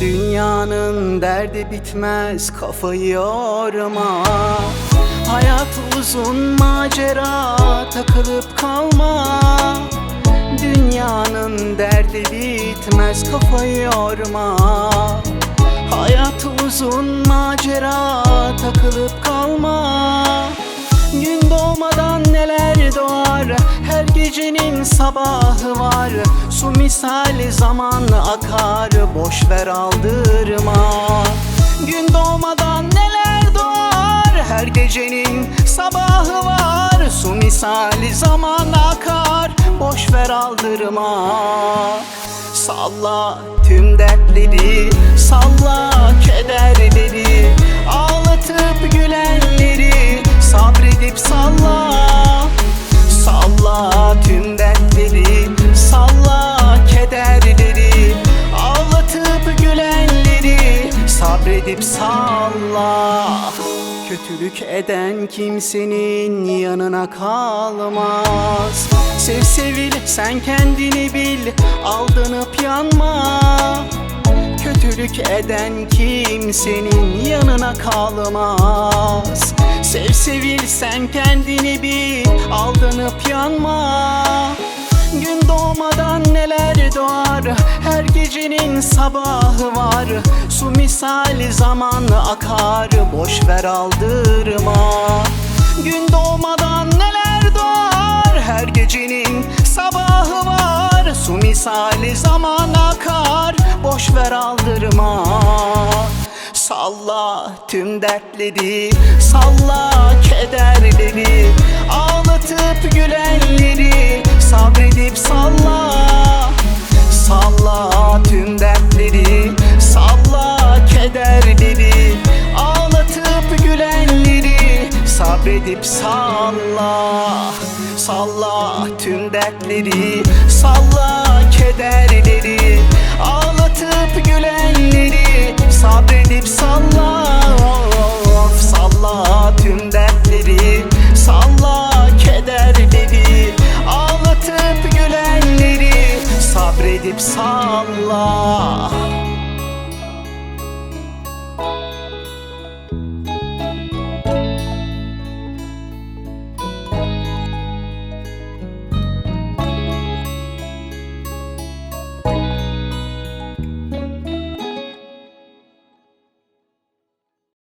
Dünyanın derdi bitmez kafayı yorma. Hayat uzun macera takılıp kalma. Dünyanın derdi bitmez kafayı yorma. Hayat uzun macera takılıp kalma gecenin sabahı var. Su misali zaman akar Boş ver aldırma. Gün doğmadan neler doğar? Her gecenin sabahı var. Su misali zaman akar Boş ver aldırma. Salla tüm dertleri Salla kederleri Sabredip salla. Kötülük eden kimsenin yanına kalmaz. Sev sevil sen kendini bil. Aldanıp yanma. Kötülük eden kimsenin yanına kalmaz. Sev sevil sen kendini bil. Aldanıp yanma gecenin sabahı var. Su misali zaman akar Boş ver aldırma. Gün doğmadan neler doğar? Her gecenin sabahı var. Su misali zaman akar Boş ver aldırma. Salla tüm dertleri Salla kederleri. Ağlatıp gülenleri Sabredip salla Salla tüm dertleri Salla kederleri. Ağlatıp gülenleri Sabredip salla. Salla tüm kederleri. Ağlatıp gülenleri Sabredip salla